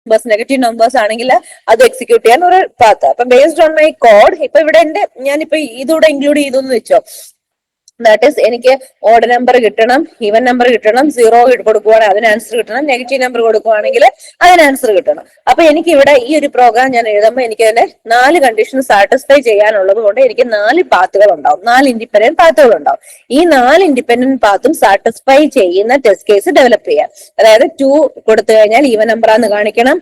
numbers negative numbers ആണെങ്കിൽ അത് എക്സിക്യൂട്ട് ചെയ്യാൻ ഒരു പാത്ത് അപ്പൊ ബേസ്ഡ് ഓൺ മൈ കോഡ് ഇപ്പൊ ഇവിടെ എന്റെ ഞാനിപ്പോ ഇതൂടെ ഇൻക്ലൂഡ് ചെയ്തു എന്ന് വെച്ചോ. ദാറ്റ് ഈസ് എനിക്ക് ഓർഡർ നമ്പർ കിട്ടണം ഈവൻ നമ്പർ കിട്ടണം സീറോ കൊടുക്കുവാണെങ്കിൽ അതിന് ആൻസർ കിട്ടണം നെഗറ്റീവ് നമ്പർ കൊടുക്കുവാണെങ്കിൽ അതിന് ആൻസർ കിട്ടണം. അപ്പൊ എനിക്ക് ഇവിടെ ഈ ഒരു പ്രോഗ്രാം ഞാൻ എഴുതുമ്പോൾ എനിക്ക് അതിന്റെ നാല് കണ്ടീഷൻ സാറ്റിസ്ഫൈ ചെയ്യാനുള്ളത് കൊണ്ട് എനിക്ക് നാല് പാത്തുകൾ ഉണ്ടാവും നാല് ഇൻഡിപെൻഡന്റ് പാത്തുകൾ ഉണ്ടാവും ഈ നാല് ഇൻഡിപെൻഡന്റ് പാത്തും സാറ്റിസ്ഫൈ ചെയ്യുന്ന ടെസ്റ്റ് കേസ് ഡെവലപ്പ് ചെയ്യാം. അതായത് ടു കൊടുത്തു കഴിഞ്ഞാൽ ഈവൻ നമ്പർ ആണെന്ന് കാണിക്കണം.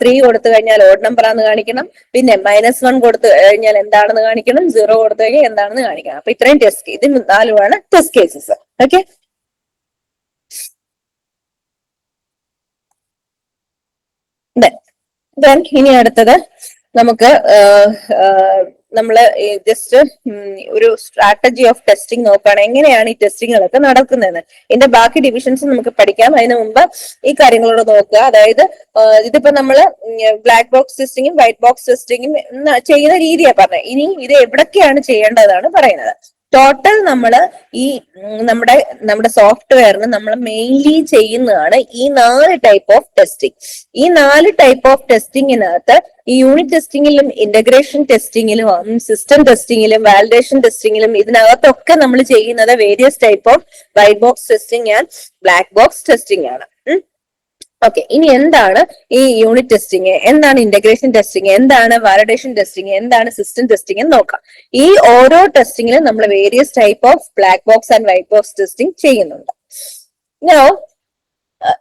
ത്രീ കൊടുത്തു കഴിഞ്ഞാൽ ഓഡ് നമ്പർ ആണെന്ന് കാണിക്കണം. പിന്നെ മൈനസ് വൺ കൊടുത്തു കഴിഞ്ഞാൽ എന്താണെന്ന് കാണിക്കണം? സീറോ കൊടുത്തു കഴിഞ്ഞാൽ എന്താണെന്ന് കാണിക്കണം. അപ്പൊ ഇത്രയും ടെസ്റ്റ് ഇതിന് നാലുമാണ് ടെസ്റ്റ് കേസസ് ഓക്കെ ഇനി അടുത്തത് നമുക്ക് നമ്മൾ ജസ്റ്റ് ഒരു സ്ട്രാറ്റജി ഓഫ് ടെസ്റ്റിംഗ് നോക്കുകയാണ് എങ്ങനെയാണ് ഈ ടെസ്റ്റിങ്ങുകളൊക്കെ നടക്കുന്നതെന്ന് ഇതിന്റെ ബാക്കി ഡിവിഷൻസ് നമുക്ക് പഠിക്കാം. അതിനു മുമ്പ് ഈ കാര്യങ്ങളോട് നോക്കുക. അതായത് ഇതിപ്പോ നമ്മൾ ബ്ലാക്ക് ബോക്സ് ടെസ്റ്റിങ്ങും വൈറ്റ് ബോക്സ് ടെസ്റ്റിങ്ങും ചെയ്യുന്ന രീതിയാണ് പറഞ്ഞത്. ഇനി ഇത് എവിടൊക്കെയാണ് ചെയ്യേണ്ടതാണ് പറയുന്നത്. ടോട്ടൽ നമ്മൾ ഈ നമ്മുടെ നമ്മുടെ സോഫ്റ്റ്വെയറിന് നമ്മൾ മെയിൻലി ചെയ്യുന്നതാണ് ഈ നാല് ടൈപ്പ് ഓഫ് ടെസ്റ്റിംഗ് ഈ നാല് ടൈപ്പ് ഓഫ് ടെസ്റ്റിങ്ങിനകത്ത് ഈ യൂണിറ്റ് ടെസ്റ്റിങ്ങിലും ഇന്റഗ്രേഷൻ ടെസ്റ്റിങ്ങിലും സിസ്റ്റം ടെസ്റ്റിങ്ങിലും വാലിഡേഷൻ ടെസ്റ്റിങ്ങിലും ഇതിനകത്തൊക്കെ നമ്മൾ ചെയ്യുന്നത് various type of white box testing and black box testing ആണ്. ഓക്കെ ഇനി എന്താണ് ഈ യൂണിറ്റ് ടെസ്റ്റിംഗ് എന്താണ് ഇന്റഗ്രേഷൻ ടെസ്റ്റിംഗ് എന്താണ് വാലിഡേഷൻ ടെസ്റ്റിംഗ് എന്താണ് സിസ്റ്റം ടെസ്റ്റിംഗ് എന്ന് നോക്കാം. ഈ ഓരോ ടെസ്റ്റിംഗിലും നമ്മൾ various type of black box and white box testing ചെയ്യുന്നുണ്ട്. ഞാൻ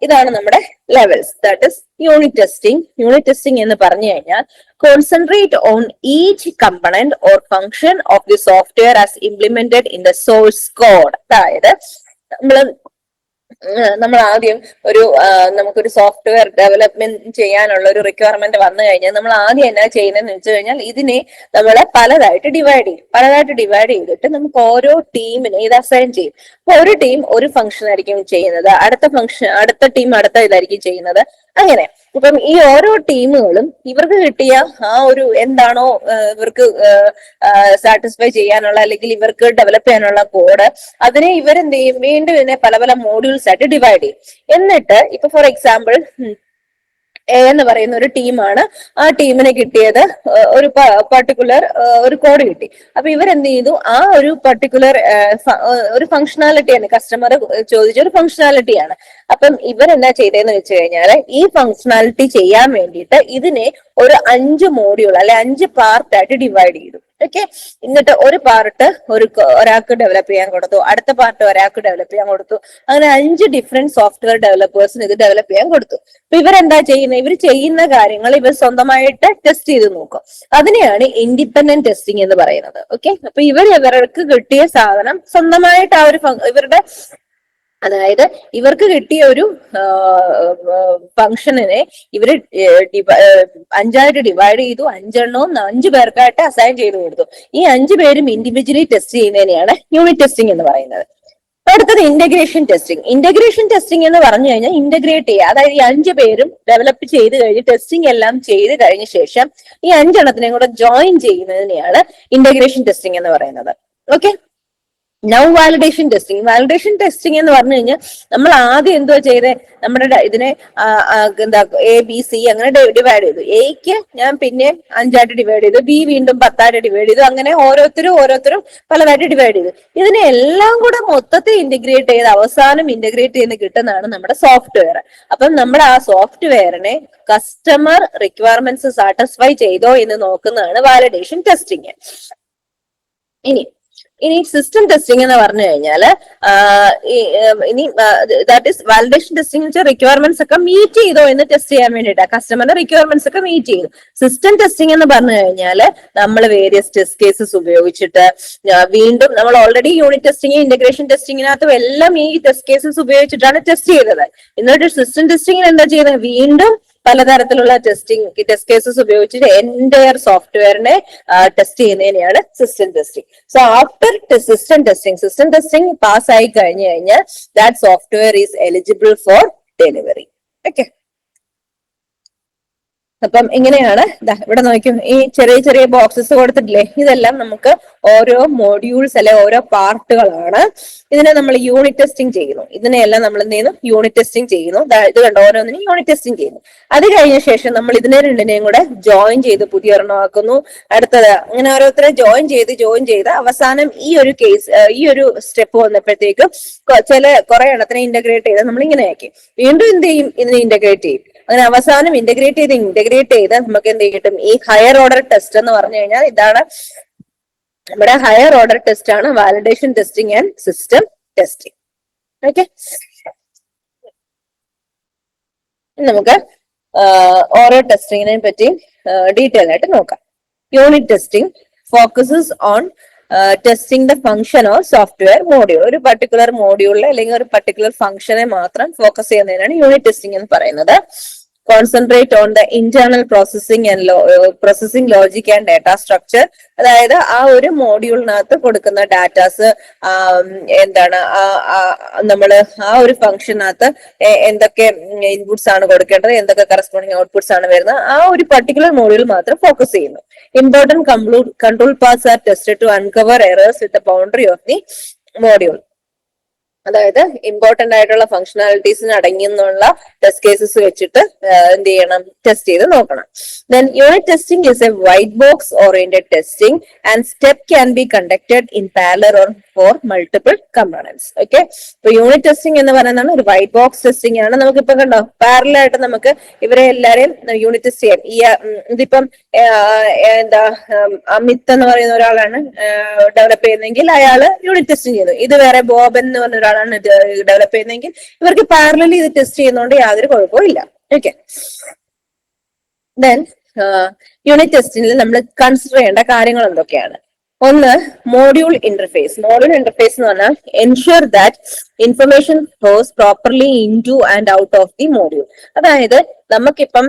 ഇതാണ് നമ്മുടെ levels that is unit testing unit testing എന്ന് പറഞ്ഞു കഴിഞ്ഞാൽ concentrate on each component or function of the software as implemented in the source code അതായത് നമ്മൾ നമ്മൾ ആദ്യം ഒരു നമുക്കൊരു സോഫ്റ്റ്വെയർ ഡെവലപ്മെന്റ് ചെയ്യാനുള്ള ഒരു റിക്വയർമെന്റ് വന്നു കഴിഞ്ഞാൽ നമ്മൾ ആദ്യം എന്നാ ചെയ്യുന്നതെന്ന് വെച്ച് കഴിഞ്ഞാൽ ഇതിനെ നമ്മൾ പലതായിട്ട് ഡിവൈഡ് ചെയ്യും. പലതായിട്ട് ഡിവൈഡ് ചെയ്തിട്ട് നമുക്ക് ഓരോ ടീമിനെ ഇത് അസൈൻ ചെയ്യും. അപ്പൊ ഒരു ടീം ഒരു ഫംഗ്ഷൻ ആയിരിക്കും ചെയ്യുന്നത്. അടുത്ത ഫംഗ്ഷൻ അടുത്ത ടീം അടുത്ത ഇതായിരിക്കും ചെയ്യുന്നത്. അങ്ങനെ. ഇപ്പം ഈ ഓരോ ടീമുകളും ഇവർക്ക് കിട്ടിയ ആ ഒരു എന്താണോ ഇവർക്ക് സാറ്റിസ്ഫൈ ചെയ്യാനുള്ള അല്ലെങ്കിൽ ഇവർക്ക് ഡെവലപ്പ് ചെയ്യാനുള്ള കോഡ് അതിനെ ഇവരെന്ത് ചെയ്യും? വീണ്ടും ഇതിനെ പല പല മോഡ്യൂൾസ് ആയിട്ട് ഡിവൈഡ് ചെയ്യും. എന്നിട്ട് ഇപ്പൊ ഫോർ എക്സാമ്പിൾ എ എന്ന് പറയുന്ന ഒരു ടീമാണ് ആ ടീമിന് കിട്ടിയത് ഒരു പർട്ടിക്കുലർ ഒരു കോഡ് കിട്ടി. അപ്പൊ ഇവരെന്ത് ചെയ്തു? ആ ഒരു പർട്ടിക്കുലർ ഒരു ഫംഗ്ഷനാലിറ്റിയാണ് കസ്റ്റമർ ചോദിച്ച ഒരു ഫംഗ്ഷനാലിറ്റിയാണ് അപ്പം ഇവരെന്താ ചെയ്തതെന്ന് വെച്ച് കഴിഞ്ഞാൽ ഈ ഫംഗ്ഷനാലിറ്റി ചെയ്യാൻ വേണ്ടിയിട്ട് ഇതിനെ ഒരു അഞ്ച് മോഡ്യൂൾ അല്ലെ അഞ്ച് പാർട്ടായിട്ട് ഡിവൈഡ് ചെയ്തു. ഓക്കെ. എന്നിട്ട് ഒരു പാർട്ട് ഒരു ഒരാൾക്ക് ഡെവലപ്പ് ചെയ്യാൻ കൊടുത്തു. അടുത്ത പാർട്ട് ഒരാൾക്ക് ഡെവലപ്പ് ചെയ്യാൻ കൊടുത്തു. അങ്ങനെ അഞ്ച് ഡിഫറെന്റ് സോഫ്റ്റ്വെയർ ഡെവലപ്പേഴ്സിന് ഇത് ഡെവലപ്പ് ചെയ്യാൻ കൊടുത്തു. അപ്പൊ ഇവരെന്താ ചെയ്യുന്നത് ഇവർ ചെയ്യുന്ന കാര്യങ്ങൾ ഇവർ സ്വന്തമായിട്ട് ടെസ്റ്റ് ചെയ്ത് നോക്കും. അതിനെയാണ് ഇൻഡിപെൻഡന്റ് ടെസ്റ്റിംഗ് എന്ന് പറയുന്നത്. ഓക്കെ? അപ്പൊ ഇവർ ഇവർക്ക് കിട്ടിയ സാധനം സ്വന്തമായിട്ട് ആ ഒരു ഇവരുടെ അതായത് ഇവർക്ക് കിട്ടിയ ഒരു ഫംഗ്ഷനിനെ ഇവർ അഞ്ചായിട്ട് ഡിവൈഡ് ചെയ്തു അഞ്ചെണ്ണവും അഞ്ചു പേർക്കായിട്ട് അസൈൻ ചെയ്ത് കൊടുത്തു. ഈ അഞ്ചു പേരും ഇൻഡിവിജ്വലി ടെസ്റ്റ് ചെയ്യുന്നതിനെയാണ് യൂണിറ്റ് ടെസ്റ്റിംഗ് എന്ന് പറയുന്നത്. അടുത്തത് ഇന്റഗ്രേഷൻ ടെസ്റ്റിംഗ് ഇന്റഗ്രേഷൻ ടെസ്റ്റിംഗ് എന്ന് പറഞ്ഞു കഴിഞ്ഞാൽ ഇന്റഗ്രേറ്റ് ചെയ്യുക. അതായത് ഈ അഞ്ചു പേരും ഡെവലപ്പ് ചെയ്ത് കഴിഞ്ഞ് ടെസ്റ്റിംഗ് എല്ലാം ചെയ്ത് കഴിഞ്ഞ ശേഷം ഈ അഞ്ചെണ്ണത്തിനെയും കൂടെ ജോയിൻ ചെയ്യുന്നതിനെയാണ് ഇന്റഗ്രേഷൻ ടെസ്റ്റിംഗ് എന്ന് പറയുന്നത്. Okay now validation testing validation testing എന്ന് പറഞ്ഞു കഴിഞ്ഞാൽ നമ്മൾ ആദ്യം എന്തോ ചെയ്തേ? നമ്മുടെ ഇതിനെ എന്താ എ ബി സി അങ്ങനെ ഡിവൈഡ് ചെയ്തു. എക്ക് ഞാൻ പിന്നെ അഞ്ചായിട്ട് ഡിവൈഡ് ചെയ്തു. ബി വീണ്ടും പത്തായിട്ട് ഡിവൈഡ് ചെയ്തു. അങ്ങനെ ഓരോരുത്തരും ഓരോരുത്തരും പലതായിട്ട് ഡിവൈഡ് ചെയ്തു. ഇതിനെ എല്ലാം കൂടെ മൊത്തത്തിൽ ഇന്റഗ്രേറ്റ് ചെയ്ത് അവസാനം ഇന്റഗ്രേറ്റ് ചെയ്ത് കിട്ടുന്നതാണ് നമ്മുടെ സോഫ്റ്റ്വെയർ അപ്പം നമ്മൾ ആ സോഫ്റ്റ്വെയറിനെ കസ്റ്റമർ റിക്വയർമെന്റ്സ് സാറ്റിസ്ഫൈ ചെയ്തോ എന്ന് നോക്കുന്നതാണ് വാലിഡേഷൻ ടെസ്റ്റിംഗ് ഇനി ഇനി സിസ്റ്റം ടെസ്റ്റിംഗ് എന്ന് പറഞ്ഞു കഴിഞ്ഞാൽ ഇനി ദാറ്റ് ഇസ് വാലിഡേഷൻ ടെസ്റ്റിംഗ് വെച്ചാൽ റിക്വയർമെന്റ്സ് ഒക്കെ മീറ്റ് ചെയ്തോ എന്ന് ടെസ്റ്റ് ചെയ്യാൻ വേണ്ടിയിട്ടാണ് കസ്റ്റമറിന്റെ റിക്വയർമെന്റ്സ് ഒക്കെ മീറ്റ് ചെയ്തു. സിസ്റ്റം ടെസ്റ്റിംഗ് എന്ന് പറഞ്ഞു കഴിഞ്ഞാൽ നമ്മൾ വേരിയസ് ടെസ്റ്റ് കേസസ് ഉപയോഗിച്ചിട്ട് വീണ്ടും നമ്മൾ ഓൾറെഡി യൂണിറ്റ് ടെസ്റ്റിംഗ് ഇന്റഗ്രേഷൻ ടെസ്റ്റിങ്ങിനകത്തും എല്ലാം ഈ ടെസ്റ്റ് കേസസ് ഉപയോഗിച്ചിട്ടാണ് ടെസ്റ്റ് ചെയ്തത്. എന്നിട്ട് സിസ്റ്റം ടെസ്റ്റിംഗിന് എന്താ ചെയ്യുന്നത് വീണ്ടും പലതരത്തിലുള്ള ടെസ്റ്റിംഗ് ടെസ്റ്റ് കേസസ് ഉപയോഗിച്ചിട്ട് എന്റയർ സോഫ്റ്റ്വെയറിനെ test ചെയ്യുന്നതിനെയാണ് system testing so after system testing system testing pass ആയി കഴിഞ്ഞു കഴിഞ്ഞാൽ that software is eligible for delivery okay അപ്പം ഇങ്ങനെയാണ്. ഇവിടെ നോക്കും ഈ ചെറിയ ചെറിയ ബോക്സസ് കൊടുത്തിട്ടില്ലേ? ഇതെല്ലാം നമുക്ക് ഓരോ മോഡ്യൂൾസ് അല്ലെ ഓരോ പാർട്ടുകളാണ് ഇതിനെ നമ്മൾ യൂണിറ്റ് ടെസ്റ്റിംഗ് ചെയ്യുന്നു. ഇതിനെല്ലാം നമ്മൾ എന്ത് ചെയ്യുന്നു? യൂണിറ്റ് ടെസ്റ്റിംഗ് ചെയ്യുന്നു. ഇത് കണ്ടോ? ഓരോന്നിനും യൂണിറ്റ് ടെസ്റ്റിംഗ് ചെയ്യുന്നു. അത് കഴിഞ്ഞ ശേഷം നമ്മൾ ഇതിനെ രണ്ടിനെയും കൂടെ ജോയിൻ ചെയ്ത് പുതിയ ഒരെണ്ണമാക്കുന്നു അടുത്തത് അങ്ങനെ ഓരോരുത്തരെ ജോയിൻ ചെയ്ത് ജോയിൻ ചെയ്ത് അവസാനം ഈ ഒരു കേസ് ഈ ഒരു സ്റ്റെപ്പ് വന്നപ്പോഴത്തേക്കും ചില കുറെ എണ്ണത്തിനെ ഇന്റഗ്രേറ്റ് ചെയ്ത് നമ്മൾ ഇങ്ങനെ ആക്കി. വീണ്ടും എന്ത് ചെയ്യും? ഇതിനെ ഇന്റഗ്രേറ്റ് ചെയ്യും. അങ്ങനെ അവസാനം ഇന്റഗ്രേറ്റ് ചെയ്ത് ഇന്റഗ്രേറ്റ് ചെയ്ത് നമുക്ക് എന്ത് കിട്ടും? ഈ ഹയർ ഓർഡർ ടെസ്റ്റ് എന്ന് പറഞ്ഞു കഴിഞ്ഞാൽ ഇതാണ് നമ്മുടെ ഹയർ ഓർഡർ ടെസ്റ്റ് ആണ് validation testing and system testing okay നമുക്ക് ഓരോ ടെസ്റ്റിങ്ങിനെ പറ്റി ഡീറ്റെയിൽ ആയിട്ട് നോക്കാം. Unit testing focuses on testing the function of software module ഒരു പർട്ടിക്കുലർ മോഡ്യൂളിലെ അല്ലെങ്കിൽ ഒരു പർട്ടിക്കുലർ ഫംഗ്ഷനെ മാത്രം ഫോക്കസ് ചെയ്യുന്നതിനാണ് യൂണിറ്റ് ടെസ്റ്റിംഗ് എന്ന് പറയുന്നത്. Concentrate on the internal processing and processing logic and data structure അതായത് ആ ഒരു മോഡ്യൂളിനകത്ത് കൊടുക്കുന്ന ഡാറ്റാസ് എന്താണ് നമ്മൾ ആ ഒരു ഫംഗ്ഷനകത്ത് എന്തൊക്കെ ഇൻപുട്സ് ആണ് കൊടുക്കേണ്ടത് എന്തൊക്കെ കറസ്പോണ്ടിങ് ഔട്ട്പുട്സ് ആണ് വരുന്നത് ആ ഒരു പർട്ടിക്കുലർ മോഡ്യൂൾ മാത്രം ഫോക്കസ് ചെയ്യുന്നു. Important control paths are tested to uncover errors with boundary of the module അതായത് ഇമ്പോർട്ടന്റ് ആയിട്ടുള്ള ഫംഗ്ഷനാലിറ്റീസിന് അടങ്ങിയെന്നുള്ള ടെസ്റ്റ് കേസസ് വെച്ചിട്ട് എന്ത് ചെയ്യണം? ടെസ്റ്റ് ചെയ്ത് നോക്കണം. Then unit testing is a white box oriented testing and step can be conducted in parallel or for multiple components okay ഇപ്പൊ unit testing എന്ന് പറയുന്നതാണ് ഒരു വൈറ്റ് ബോക്സ് ടെസ്റ്റിംഗ് ആണ്. നമുക്ക് ഇപ്പൊ കണ്ടോ പാരലായിട്ട് നമുക്ക് ഇവരെ എല്ലാരെയും യൂണിറ്റ് ടെസ്റ്റ് ചെയ്യാം. ഈ ഇതിപ്പം എന്താ അമിത് എന്ന് പറയുന്ന ഒരാളാണ് ഡെവലപ്പ് ചെയ്യുന്നതെങ്കിൽ അയാൾ യൂണിറ്റ് ടെസ്റ്റിംഗ് ചെയ്യുന്നു. ഇത് വേറെ ബോബൻ എന്ന് പറഞ്ഞ ഒരാളാണ് ഡെവലപ്പ് ചെയ്യുന്നതെങ്കിൽ ഇവർക്ക് പാരലലി ഇത് ടെസ്റ്റ് ചെയ്യുന്നതുകൊണ്ട് യാതൊരു കുഴപ്പവും ഇല്ല. ഓക്കെ ദെൻ യൂണിറ്റ് ടെസ്റ്റിൽ നമ്മൾ കൺസിഡർ ചെയ്യേണ്ട കാര്യങ്ങൾ എന്തൊക്കെയാണ്? ഒന്ന് മോഡ്യൂൾ ഇന്റർഫേസ് മോഡ്യൂൾ ഇന്റർഫേസ് എന്ന് പറഞ്ഞാൽ ensure that information flows properly into and out of the module അതായത് നമുക്കിപ്പം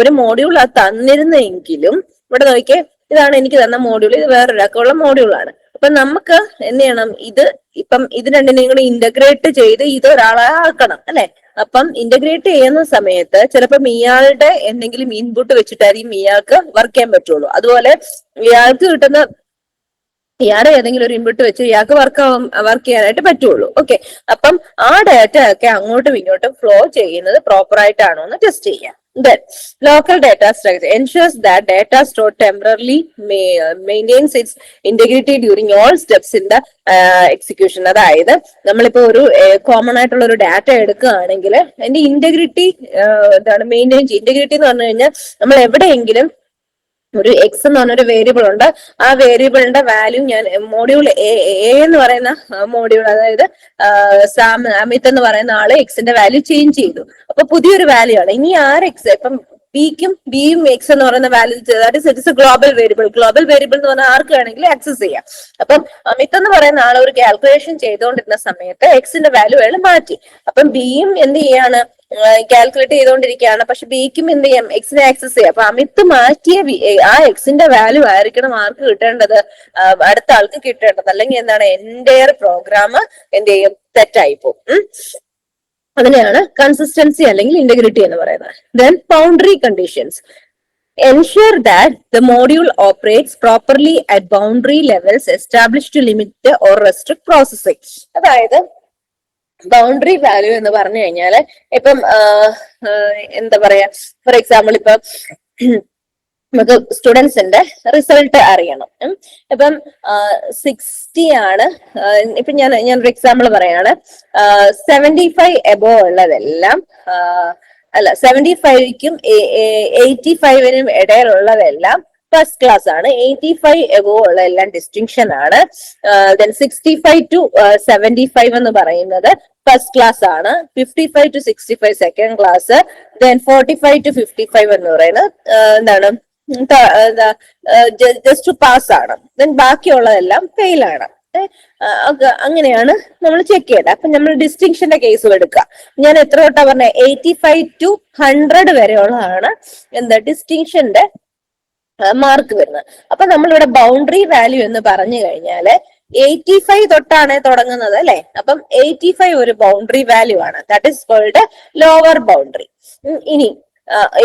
ഒരു മോഡ്യൂൾ അത് തന്നിരുന്നെങ്കിലും ഇവിടെ നോക്കിയേ ഇതാണ് എനിക്ക് തന്ന മോഡ്യൂൾ ഇത് വേറൊരാൾക്കുള്ള മോഡ്യൂളാണ് അപ്പൊ നമുക്ക് എന്ത് ചെയ്യണം? ഇത് ഇപ്പം ഇത് രണ്ടിനെയും കൂടി ഇന്റഗ്രേറ്റ് ചെയ്ത് ഇത് ഒരാളെ ആക്കണം അല്ലെ? അപ്പം ഇന്റഗ്രേറ്റ് ചെയ്യുന്ന സമയത്ത് ചിലപ്പം ഇയാളുടെ എന്തെങ്കിലും ഇൻപുട്ട് വെച്ചിട്ടായിരിക്കും ഇയാൾക്ക് വർക്ക് ചെയ്യാൻ പറ്റുള്ളൂ. അതുപോലെ ഇയാൾക്ക് കിട്ടുന്ന ഇയാളെ ഏതെങ്കിലും ഒരു ഇൻപുട്ട് വെച്ച് ഇയാൾക്ക് വർക്ക് വർക്ക് ചെയ്യാനായിട്ട് പറ്റുള്ളൂ. ഓക്കെ അപ്പം ആ ഡാറ്റ ഒക്കെ അങ്ങോട്ടും ഇങ്ങോട്ടും ഫ്ലോ ചെയ്യുന്നത് പ്രോപ്പർ ആയിട്ടാണോ എന്ന് ടെസ്റ്റ് ചെയ്യാം. Then local data structure ensures that data store temporarily maintains its integrity during all steps in the execution. അതായത് നമ്മളിപ്പോ ഒരു കോമൺ ആയിട്ടുള്ള ഒരു ഡാറ്റ എടുക്കുകയാണെങ്കിൽ അതിന്റെ ഇന്റഗ്രിറ്റി എന്താണ് മെയിന്റെയിൻ ഇന്റഗ്രിറ്റി എന്ന് പറഞ്ഞു കഴിഞ്ഞാൽ നമ്മൾ എവിടെയെങ്കിലും ഒരു എക്സ് എന്ന് പറഞ്ഞൊരു വേരിയബിൾ ഉണ്ട്. ആ വേരിയബിളിന്റെ വാല്യൂ ഞാൻ മോഡ്യൂൾ എ എന്ന് പറയുന്ന മോഡ്യൂൾ അതായത് സാം അമിത് എന്ന് പറയുന്ന ആൾ എക്സിന്റെ വാല്യൂ ചേഞ്ച് ചെയ്തു. അപ്പൊ പുതിയൊരു വാല്യൂ ആണ്. ഇനി ആറ് എക്സ് ഇപ്പം പിക്കും ബിയും എക്സ് എന്ന് പറയുന്ന value that is a global variable global variable എന്ന് പറഞ്ഞാൽ ആർക്ക് വേണമെങ്കിലും ആക്സസ് ചെയ്യാം. അപ്പം അമിത് എന്ന് പറയുന്ന ആൾ ഒരു കാൽക്കുലേഷൻ ചെയ്തുകൊണ്ടിരുന്ന സമയത്ത് എക്സിന്റെ വാല്യൂ അയാൾ മാറ്റി. അപ്പം ബിയും എന്ത് ചെയ്യാണ്? കാൽക്കുലേറ്റ് ചെയ്തുകൊണ്ടിരിക്കുകയാണ്. പക്ഷെ ബിക്കും എന്ത് ചെയ്യാം? എക്സിനെ ആക്സസ് ചെയ്യാം. അപ്പൊ അമിത് മാറ്റിയ ആ എക്സിന്റെ വാല്യൂ ആയിരിക്കണം ആർക്ക് കിട്ടേണ്ടത്? അടുത്ത ആൾക്ക് കിട്ടേണ്ടത്. അല്ലെങ്കിൽ എന്താണ്? എന്റെ പ്രോഗ്രാം എന്ത് ചെയ്യും? തെറ്റായി പോകും. അതിനെയാണ് കൺസിസ്റ്റൻസി അല്ലെങ്കിൽ ഇന്റഗ്രിറ്റി എന്ന് പറയുന്നത്. Then boundary conditions ensure that the module operates properly at boundary levels established to limit or restrict processing. അതായത് ബൗണ്ടറി വാല്യൂ എന്ന് പറഞ്ഞു കഴിഞ്ഞാൽ ഇപ്പം എന്താ പറയാ? ഫോർ എക്സാമ്പിൾ ഇപ്പൊ നമുക്ക് സ്റ്റുഡൻസിന്റെ റിസൾട്ട് അറിയണം. ഇപ്പം സിക്സ്റ്റി ആണ്. ഇപ്പൊ ഞാൻ ഞാൻ ഒരു എക്സാമ്പിൾ പറയാണ്. സെവന്റി ഫൈവ് എബോ ഉള്ളതെല്ലാം അല്ല സെവന്റി ഫൈവിക്കും എയ്റ്റി ഫൈവിനും ഇടയിലുള്ളതെല്ലാം ഫസ്റ്റ് ക്ലാസ് ആണ്. എയ്റ്റി ഫൈവ് എബോ ഉള്ള എല്ലാം ഡിസ്റ്റിങ്ഷൻ ആണ്. Then sixty five to seventy five എന്ന് പറയുന്നത് ഫസ്റ്റ് ക്ലാസ് ആണ്. Fifty five to sixty five second class then forty five to fifty five എന്ന് പറയുന്നത് എന്താണ്? ജസ്റ്റ് പാസ് ആണ്. ദെൻ ബാക്കിയുള്ളതെല്ലാം ഫെയിൽ ആണ്. അങ്ങനെയാണ് നമ്മൾ ചെക്ക് ചെയ്യേണ്ടത് അപ്പൊ നമ്മൾ ഡിസ്റ്റിങ്ഷന്റെ കേസ് എടുക്കുക ഞാൻ എത്ര തൊട്ടാ പറഞ്ഞ? എയ്റ്റി ഫൈവ് ടു ഹൺഡ്രഡ് വരെയുള്ളതാണ് എന്താ ഡിസ്റ്റിങ്ഷന്റെ മാർക്ക് വരുന്നത്. അപ്പൊ നമ്മളിവിടെ ബൗണ്ടറി വാല്യൂ എന്ന് പറഞ്ഞു കഴിഞ്ഞാൽ എയ്റ്റി ഫൈവ് തൊട്ടാണ് തുടങ്ങുന്നത് അല്ലെ? അപ്പം എയ്റ്റി ഫൈവ് ഒരു ബൗണ്ടറി വാല്യൂ ആണ്. That is called lower boundary ഇനി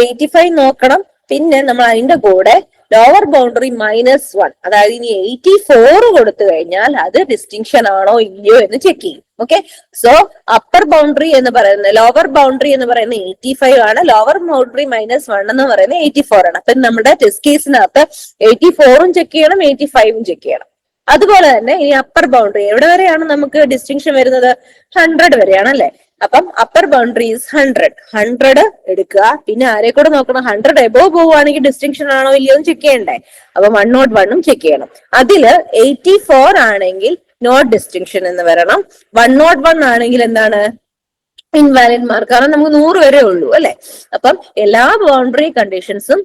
എയ്റ്റി ഫൈവ് നോക്കണം. പിന്നെ നമ്മൾ അതിന്റെ കൂടെ ലോവർ ബൗണ്ടറി മൈനസ് വൺ അതായത് ഇനി എയ്റ്റി ഫോർ കൊടുത്തു കഴിഞ്ഞാൽ അത് ഡിസ്റ്റിങ്ഷൻ ആണോ ഇല്ലയോ എന്ന് ചെക്ക് ചെയ്യും. ഓക്കെ സോ അപ്പർ ബൗണ്ടറി എന്ന് പറയുന്നത് ലോവർ ബൗണ്ടറി എന്ന് പറയുന്നത് എയ്റ്റി ഫൈവ് ആണ്. ലോവർ ബൗണ്ടറി മൈനസ് വൺ എന്ന് പറയുന്നത് എയ്റ്റി ഫോർ ആണ്. അപ്പൊ നമ്മുടെ ടെസ്റ്റ് കേസിനകത്ത് എയ്റ്റി ഫോറും ചെക്ക് ചെയ്യണം എയ്റ്റി ഫൈവും ചെക്ക് ചെയ്യണം. അതുപോലെ തന്നെ ഈ അപ്പർ ബൗണ്ടറി എവിടെ വരെയാണ് നമുക്ക് ഡിസ്റ്റിങ്ഷൻ വരുന്നത്? ഹൺഡ്രഡ് വരെയാണ് അല്ലെ? അപ്പം upper boundary is hundred hundred എടുക്കുക. പിന്നെ ആരെ കൂടെ നോക്കണം? ഹൺഡ്രഡ് എബോ പോവുകയാണെങ്കിൽ ഡിസ്റ്റിങ്ഷൻ ആണോ ഇല്ലയോ എന്ന് ചെക്ക് ചെയ്യണ്ടേ? അപ്പൊ വൺ നോട്ട് വണ്ണും ചെക്ക് ചെയ്യണം. അതിൽ എയ്റ്റി ഫോർ ആണെങ്കിൽ നോട്ട് ഡിസ്റ്റിങ്ഷൻ എന്ന് വരണം. വൺ നോട്ട് വൺ ആണെങ്കിൽ എന്താണ്? ഇൻവാലിഡ് മാർക്ക് കാരണം നമുക്ക് നൂറ് വരെ ഉള്ളൂ അല്ലെ? അപ്പം എല്ലാ ബൗണ്ടറി കണ്ടീഷൻസും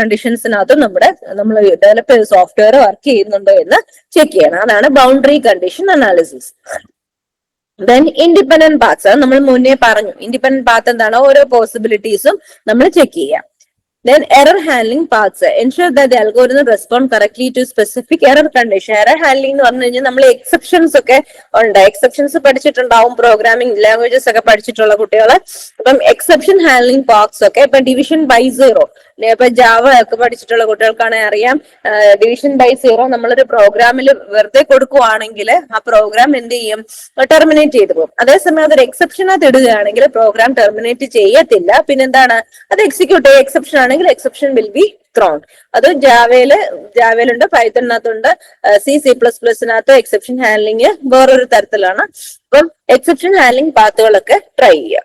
കണ്ടീഷൻസിനകത്തും നമ്മുടെ നമ്മൾ ഡെവലപ്പ് ചെയ്ത സോഫ്റ്റ്വെയർ വർക്ക് ചെയ്യുന്നുണ്ടോ എന്ന് ചെക്ക് ചെയ്യണം. അതാണ് boundary condition analysis then independent path നമ്മൾ മുന്നേ പറഞ്ഞു. ഇൻഡിപെൻഡന്റ് പാത്ത് എന്താണ്? ഓരോ പോസിബിലിറ്റീസും നമ്മൾ ചെക്ക് ചെയ്യാം. Then error handling paths. Ensure algorithm respond correctly to specific error condition. Error handling എന്ന് പറഞ്ഞു കഴിഞ്ഞാൽ നമ്മൾ എക്സെപ്ഷൻസ് ഒക്കെ ഉണ്ട്. എക്സെപ്ഷൻസ് പഠിച്ചിട്ടുണ്ടാവും പ്രോഗ്രാമിംഗ് ലാംഗ്വേജസ് ഒക്കെ പഠിച്ചിട്ടുള്ള കുട്ടികൾ അപ്പം എക്സെപ്ഷൻ ഹാൻഡ്ലിംഗ് പാർട്സ് ഒക്കെ ഇപ്പൊ ഡിവിഷൻ ബൈ സീറോ ഇപ്പൊ ജാവ ഒക്കെ പഠിച്ചിട്ടുള്ള കുട്ടികൾക്കാണെങ്കിൽ അറിയാം. ഡിവിഷൻ ബൈ സീറോ നമ്മളൊരു പ്രോഗ്രാമിൽ വെറുതെ കൊടുക്കുവാണെങ്കിൽ ആ പ്രോഗ്രാം എന്ത് ചെയ്യും? ടെർമിനേറ്റ് ചെയ്തു പോകും. അതേസമയം അതൊരു എക്സെപ്ഷനകത്ത് ഇടുകയാണെങ്കിൽ പ്രോഗ്രാം ടെർമിനേറ്റ് ചെയ്യത്തില്ല. പിന്നെന്താണ്? അത് എക്സിക്യൂട്ട് ചെയ്യുക എക്സെപ്ഷൻ ആണെങ്കിൽ എക്സെപ്ഷൻ വിൽ ബി ത്രോൺ അത് ജാവയിൽ ജാവയിലുണ്ട് പൈത്തണിനകത്തുണ്ട് സി സി പ്ലസ് പ്ലസിനകത്ത് എക്സെപ്ഷൻ ഹാൻഡ്ലിങ് വേറൊരു തരത്തിലാണ്. അപ്പം എക്സെപ്ഷൻ ഹാൻഡ്ലിംഗ് പാത്തുകളൊക്കെ ട്രൈ ചെയ്യുക.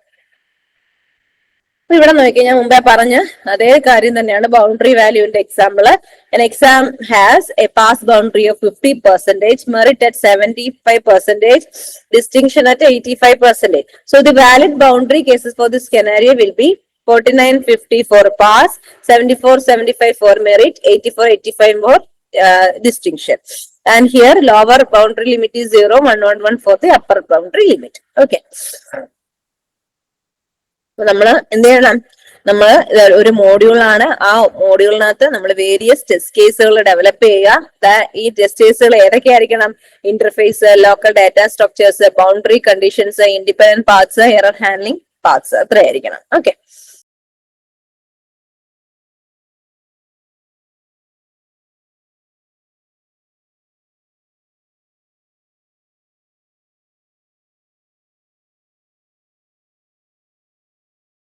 അപ്പൊ ഇവിടെ ഞാൻ മുമ്പേ പറഞ്ഞ അതേ കാര്യം തന്നെയാണ് boundary വാല്യൂന്റെ example exam has a pass boundary of fifty percentage merit at seventy five percentage distinction at eighty five percentage so the valid boundary cases for this scenario will be forty nine fifty for pass seventy four seventy five for merit eighty four eighty five for distinction and here lower boundary limit is zero one one one for the upper boundary limit okay അപ്പൊ നമ്മൾ എന്ത് ചെയ്യണം? നമ്മൾ ഒരു മോഡ്യൂളാണ് ആ മോഡ്യൂളിനകത്ത് നമ്മൾ various test കേസുകൾ develop ചെയ്യുക. ഈ ടെസ്റ്റ് കേസുകൾ ഏതൊക്കെയായിരിക്കണം? Interface local data structures boundary conditions independent parts error handling parts അത്രയായിരിക്കണം. Okay